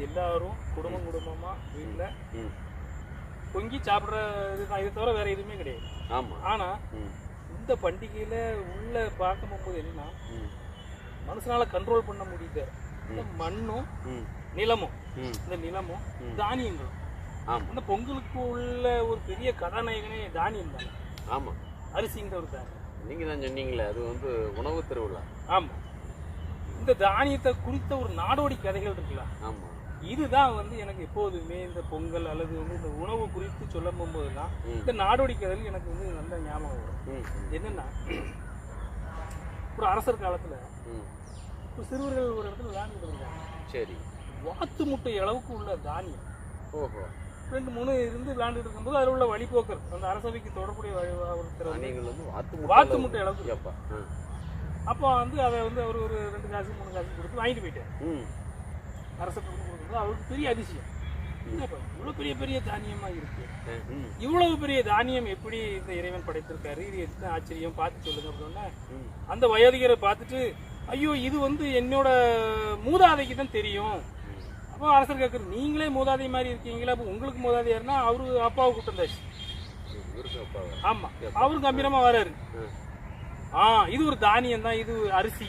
எல்லாரும் குடும்பம் குடும்பமா வீட்டுல ம். பொங்கி சாப்பிடுற இதுதான் இது தவிர வேற எதுவுமே கிடையாது. ஆமாம் ஆனா இந்த பண்டிகையில உள்ள பார்க்கும் போது என்னன்னா மனுஷனால கண்ட்ரோல் பண்ண முடியல. இந்த மண்ணும் நிலமும் இந்த நிலமும். தானியங்களும். அந்த பொங்கலுக்கு உள்ள ஒரு பெரிய கதாநாயகனே தானியம் தானே? ஆமாம் அரிசிங்கிற ஒரு தானியம். நீங்கள் தான் சொன்னீங்களே அது வந்து உணவு திருவிழா. ஆமா. இந்த தானியத்தை குறித்த ஒரு நாடோடி கதைகள் இருக்குல்ல? ஆமாம் இதுதான் வந்து எனக்கு எப்போதுமே இந்த பொங்கல் அல்லது வந்து இந்த உணவு குறித்து சொல்ல போகும்போதெல்லாம் ம். இந்த நாடோடி கதைகள் எனக்கு வந்து நல்ல ஞாபகம் வரும். என்னன்னா ஒரு அரசர் காலத்துல ம். ஒரு சிறுவர்கள் ஒரு இடத்துல விளையாண்டுட்டு இருந்தாங்க சரி. வாத்து முட்டை அளவுக்கு உள்ள தானியம். ஓஹோ. ரெண்டு மூணு இருந்து விளையாண்டுட்டு இருக்கும்போது அதில் உள்ள வழிபோக்கர் அந்த அரசவைக்கு தொடர்புடைய வாத்து. முட்டை அளவுக்கு. அப்போ வந்து அதை வந்து அவர் ஒரு ரெண்டு காசு மூணு காசு கொடுத்து வாங்கிட்டு போயிட்டார். ம். கொடுக்கும்போது அவருக்கு பெரிய அதிசயம். இவ்வளோ பெரிய பெரிய தானியமாக இருக்கு. இவ்வளவு பெரிய தானியம் எப்படி இந்த இறைவன் படைத்திருக்காரு? இது என்ன ஆச்சரியம்? பார்த்து சொல்லுங்க அப்படின்னா அந்த வயோதிகரை பார்த்துட்டு ஐயோ இது வந்து என்னோட மூதாதைக்கு தான் தெரியும். அப்போ அரசர் கேட்குறது நீங்களே மூதாதை மாதிரி இருக்கீங்களா? அப்போ உங்களுக்கு மூதாதையாருன்னா அவரு அப்பாவை கூட்டம் தாச்சு இவருக்கு அப்பாவா? ஆமா. அவரு கம்பீரமா வராரு. ஆ. இது ஒரு தானியம் தான் இது அரிசி.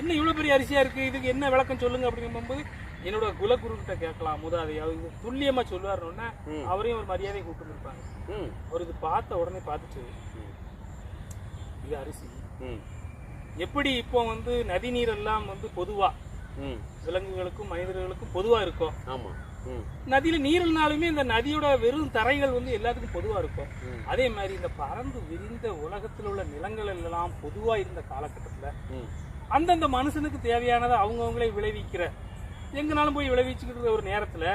என்ன இவ்வளவு பெரிய அரிசியா இருக்கு? இதுக்கு என்ன விளக்கம் சொல்லுங்க? அப்படிங்கும்போது என்னோட குலகுரு கிட்ட கேட்கலாம் மூதாதை அவர் துல்லியமா சொல்லுவாருன்னா. அவரையும் ஒரு மரியாதை கூப்பிட்டு இருப்பாங்க அவர் இது பார்த்த உடனே பார்த்துட்டு. இது அரிசி. எப்படி இப்போ வந்து நதி நீர் எல்லாம் வந்து பொதுவா விலங்குகளுக்கும் மனிதர்களுக்கும் பொதுவா இருக்கும் ஆமாம் ம். நதியில நீர் இல்லைனாலுமே இந்த நதியோட வெறும் தரைகள் வந்து எல்லாத்துக்கும் பொதுவா இருக்கும். அதே மாதிரி இந்த பறந்து விரிந்த உலகத்தில் உள்ள நிலங்கள் எல்லாம் பொதுவா இருந்த காலகட்டத்துல அந்தந்த மனுஷனுக்கு தேவையானதை அவங்கவுங்களே விளைவிக்கிற எங்கனாலும் போய் விளைவிச்சுக்கிட்டு ஒரு நேரத்துல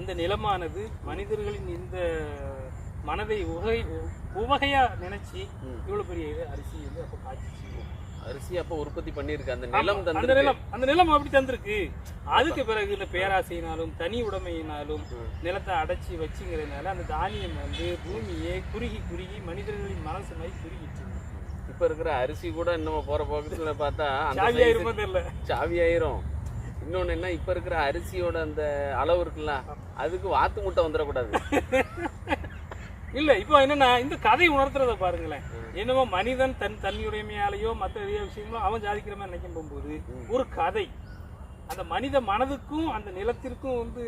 இந்த நிலமானது மனிதர்களின் இந்த மனதை உகை உவகையா நினைச்சு. இவ்வளவு பெரிய அரிசி வந்து அப்ப காய்ச்சிச்சு. அரிசி அப்போ உற்பத்தி பண்ணியிருக்கு. அந்த நிலம் அந்த நிலம் அந்த நிலம் அப்படி தந்திருக்கு. அதுக்கு பிறகு இந்த பேராசையினாலும் தனி உடைமையினாலும். நிலத்தை அடைச்சி வச்சுங்கிறதுனால அந்த தானியம் வந்து பூமியே குறுகி குறுகி மனிதர்களின் மனசு மாதிரி குறுகிச்சு இப்ப இருக்கிற அரிசி கூட இன்னும் போற பக்கத்துல பார்த்தா சாவி ஆயிருமோ தெரியல. சாவி ஆயிரும் இன்னொன்னு என்ன இப்ப இருக்கிற அரிசியோட அந்த அளவு இருக்குல்ல அதுக்கு வாத்து முட்டை வந்துடக்கூடாது. இல்ல இப்போ என்னன்னா இந்த கதை உணர்த்துறத பாருங்களேன். என்னமோ மனிதன் தன் தன்னுடைமையாலேயோ மற்ற விஷயங்களோ அவன் சாதிக்கிற மாதிரி நினைக்கும் போகும்போது ஒரு கதை அந்த மனித மனதுக்கும் அந்த நிலத்திற்கும் வந்து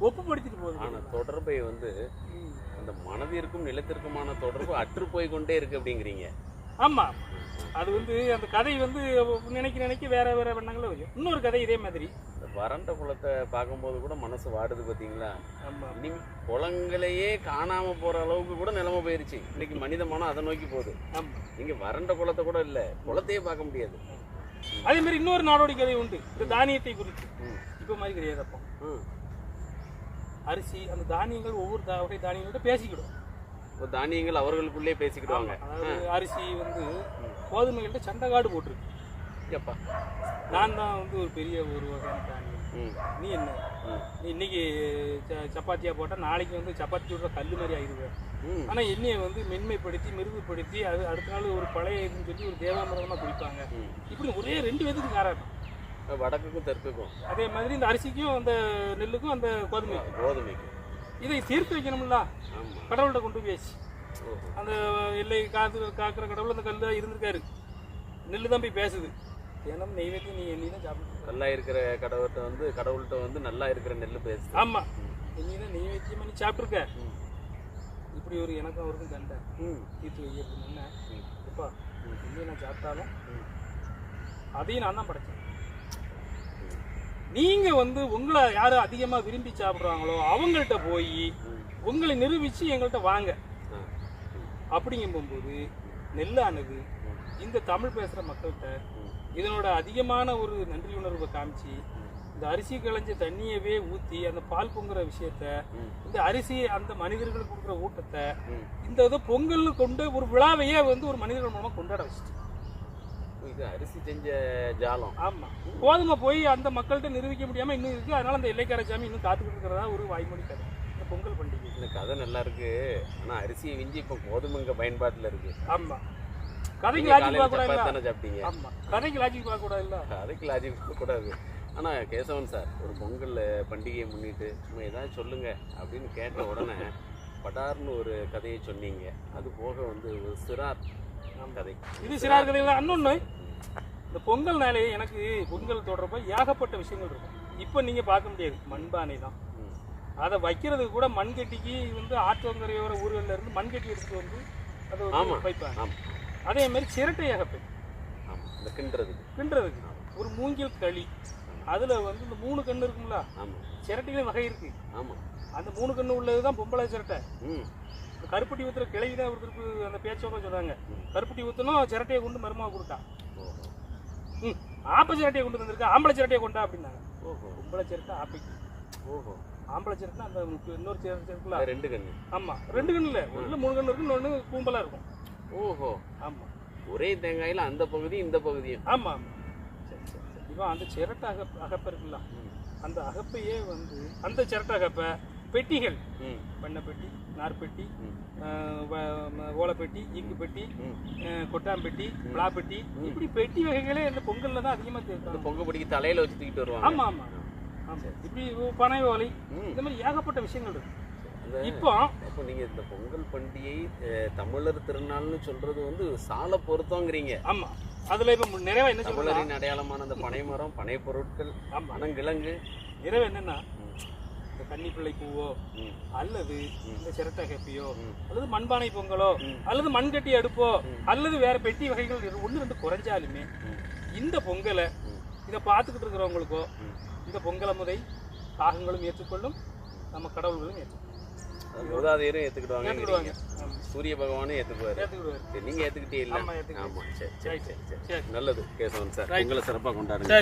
ஒப்புப்படுத்திட்டு போகுது ஆனா தொடர்பை வந்து. அந்த மனதிற்கும் நிலத்திற்குமான தொடர்பு அற்று போய் கொண்டே இருக்கு அப்படிங்கிறீங்க. ஆமா அது வந்து அந்த கதை வந்து நினைக்க நினைக்க வேற வேற வண்ணங்கள வரும். இன்னொரு கதை இதே மாதிரி. வறண்ட குளத்தை பார்க்கும்போது கூட மனசு வாடுது பாத்தீங்களா? ஆமா இனி குளங்களையே காணாம போற அளவுக்கு கூட நிலைமை போயிருச்சு. இன்னைக்கு மனித மனம் அதை நோக்கி போகுது. ஆமா. நீங்க வறண்ட குளத்தை கூட இல்ல குளத்தையே பார்க்க முடியாது. அதே மாதிரி இன்னொரு நாடோடி கதை உண்டு. இந்த தானியத்தை குறித்து. இப்ப மாதிரி கிடையாது அப்போ. ம். அரிசி அந்த தானியங்கள் ஒவ்வொரு வகை தானியங்கள்ட்ட பேசிக்கிடும். தானியங்கள் அவர்களுக்குள்ளே பேசிக்கிடுவாங்க. அரிசி வந்து கோதுமைகள்ட்ட சண்டைக்காடு போட்டிருக்கு. எப்பா? நான் தான் வந்து ஒரு பெரிய ஒரு வகையான தானியம். நீ என்ன? இன்னைக்கு ச- சப்பாத்தியா போட்டா நாளைக்கு வந்து சப்பாத்தி சுடுற கல்லு மாதிரி ஆயிடுவேன் ம். ஆனா எண்ணெயை வந்து மென்மைப்படுத்தி மிருதுப்படுத்தி அது அடுத்த நாள் ஒரு பழைய இதுன்னு சொல்லி ஒரு தேவாமிரதமா குடிப்பாங்க. இப்படி ஒரே ரெண்டு விதத்துக்கு காரணம். வடக்குக்கும் தெற்குக்கும். அதே மாதிரி இந்த அரிசிக்கும் அந்த நெல்லுக்கும் அந்த கோதுமை கோதுமைக்கு இதை தீர்த்து வைக்கணும்ல. ஆமாம் கடவுள்கிட்ட கொண்டு போயாச்சு. அந்த எல்லை காத்து காக்கிற கடவுள் அந்த கல்லு இருந்திருக்காரு. நெல்லு தான் போய் பேசுது. தினம் நெய்வேத்தியம் நீ எண்ணி தான் நல்லா இருக்கிற கடவுள்கிட்ட வந்து கடவுள்கிட்ட வந்து நல்லா இருக்கிற நெல் பேசுது. ஆமா. எண்ணி தான் நெய்வேத்தியம் பண்ணி சாப்பிட்ருக்க ம். இப்படி ஒரு எனக்கும் அவருக்கும் சண்டை ம். தீர்த்து வை அப்படின்னு ம். எப்பா எண்ணி நான் சாப்பிட்டாலும் ம். அதையும் நான் தான் படைச்சேன். நீங்க வந்து உங்களை யாரு அதிகமா விரும்பி சாப்பிடுறாங்களோ அவங்கள்ட்ட போய் உங்களை நிரூபிச்சு எங்கள்கிட்ட வாங்க. அப்படிங்கும்போது அப்படிங்கும் போகும்போது நெல்லானது இந்த தமிழ் பேசுற மக்கள்கிட்ட இதனோட அதிகமான ஒரு நன்றி உணர்வை காமிச்சு இந்த அரிசி களைஞ்ச தண்ணியவே ஊத்தி அந்த பால் பொங்குற விஷயத்த இந்த அரிசி அந்த மனிதர்களுக்கு கொடுக்குற ஊட்டத்தை இந்த இதை பொங்கல்னு கொண்டு ஒரு விழாவையே வந்து ஒரு மனிதர்கள் மூலமா கொண்டாட வச்சுட்டு. இது அரிசி செஞ்ச ஜாலம். ஆமா. கோதுமை போய் அந்த மக்கள்கிட்ட நிரூபிக்க முடியாம இன்னும் இருக்கு. அதனால அந்த எல்லைக்கார சாமி இன்னும் காத்துக்கிட்டு இருக்கிறதா ஒரு வாய்மொழி கதை. இந்த பொங்கல் பண்டிகை. இந்த கதை நல்லா இருக்கு. ஆனா அரிசியை விஞ்சி இப்போ கோதுமைங்க பயன்பாட்டுல இருக்கு. ஆமா. கதைக்கு லாஜிக் காலையில பார்க்க சப்பாத்தி கூடாது தானே சாப்பிட்டீங்க? ஆமா. கதைக்கு லாஜிக் பார்க்க கூடாது இல்ல அதுக்கு லாஜிக் கூடாது ஆனா கேசவன் சார் ஒரு பொங்கல் பண்டிகையை முன்னிட்டு சும்மா ஏதாவது சொல்லுங்க அப்படின்னு கேட்ட உடனே படார்னு ஒரு கதையை சொன்னீங்க. அது போக வந்து ஒரு சிறார் கதை. இது சிறார் கதைகள் இன்னொன்று இந்த பொங்கல் நாளே எனக்கு பொங்கல் தொடர்பா ஏகப்பட்ட விஷயங்கள் இருக்கும். இப்போ நீங்க பார்க்க முடியாது. மண்பானை தான். அதை வைக்கிறதுக்கு கூட மண்கட்டிக்கு வந்து ஆற்றங்கரையோர ஊர்களில் இருந்து மண்கட்டி எடுத்துட்டு வந்து அதை வைப்பாங்க. அதே மாதிரி சிரட்டை ஏகப்பை கிண்டுறதுக்கு. கிண்டுறதுக்கு. ஒரு மூங்கில் களி. அதுல வந்து இந்த மூணு கண்ணு இருக்கும்ல? ஆமா. சிரட்டையிலும் வகை இருக்கு. ஆமா. அந்த மூணு கண்ணு உள்ளது தான் பொம்பளை சிரட்டை. ம். கருப்பட்டி ஊத்துற கிளவி தான் ஒருத்தருக்கு அந்த பேச்சோட சொன்னாங்க. கருப்பட்டி ஊத்தணும் சிரட்டையை கொண்டு மருமாவை கொடுத்தா. ஓஹோ. ம். ஆப்ப சிரட்டையை கொண்டு வந்திருக்கா ஆம்பளை சிரட்டையை கொண்டா அப்படின்னாங்க. ஓஹோ. பொம்பளை சிரட்டை ஆப்பைக்கு ஓஹோ. ஆம்பளை சிரட்டை அந்த இன்னொரு சிரட்டை ரெண்டு கண்ணு. ஆமா. ரெண்டு கண்ணு இல்ல. ஒண்ணு மூணு கண்ணு இருக்கு இன்னொன்னு கூம்பலா இருக்கும். ஓஹோ. ஆமா. ஒரே தேங்காயில அந்த பகுதி இந்த பகுதியும் ஆமா ஆமா. சரி சரி சரி இவன் அந்த சிரட்டை அகப்ப அகப்பை இருக்குல்ல. அந்த அகப்பையே வந்து அந்த சிரட்டை அகப்பை பெட்டிகள். பெட்டி நார்பெட்டி ஓலைப்பெட்டி ஈக்கு பெட்டி ம். ஆஹ் கொட்டாம்பெட்டி பிளாப்பெட்டி இப்படி பெட்டி வகைகளே இந்த பொங்கல்ல தான் அதிகமா இந்த தேர்ப்பாங்க பொங்க பிடிக்க தலையில வச்சு தூக்கிட்டு வருவாங்க. ஆமா ஆமா. ஆமா. இப்படி பனை ஓலை. இந்த மாதிரி ஏகப்பட்ட விஷயங்கள் இருக்கு. அந்த இப்போ அப்போ நீங்க இந்த பொங்கல் பண்டிகை தமிழர் திருநாள்னு சொல்றது வந்து சால பொருத்தங்கிறீங்க ஆமா. அதுல இப்ப நிறைவா என்ன தமிழரின் அடையாளமான அந்த பனை மரம் பனை பொருட்கள் ஆமா. பனங்கிழங்கு. நிறைவு என்னன்னா இந்த கன்னிப்பிள்ளை பூவோ ம், அல்லது இந்த சிரட்டை கப்பியோ. அல்லது மண்பானை பொங்கலோ. அல்லது மண்கட்டி அடுப்போ அல்லது வேற பெட்டி வகைகள் ஒண்ணு ரெண்டு குறைஞ்சாலுமே இந்த பொங்கலை இதை பார்த்துக்கிட்டு இருக்கிறவங்களுக்கோ. இந்த பொங்கலை முறை காகங்களும் ஏற்றுக்கொள்ளும் நம்ம கடவுள்களும் ஏற்றுக்கொள்ளும். மூதாதையரும் ஏற்றுக்கிடுவாங்க. சூரிய பகவானும் ஏற்றுக்கிடுவாரு சரி, நீங்க ஏத்துக்கிட்டே இல்ல. ஆமா, ஏத்துக்கிட்டேன். ஆமா சரி சரி சரி சரி. நல்லது கேசவன் சார். உங்களை சிறப்பா கொண்டாடுங்க.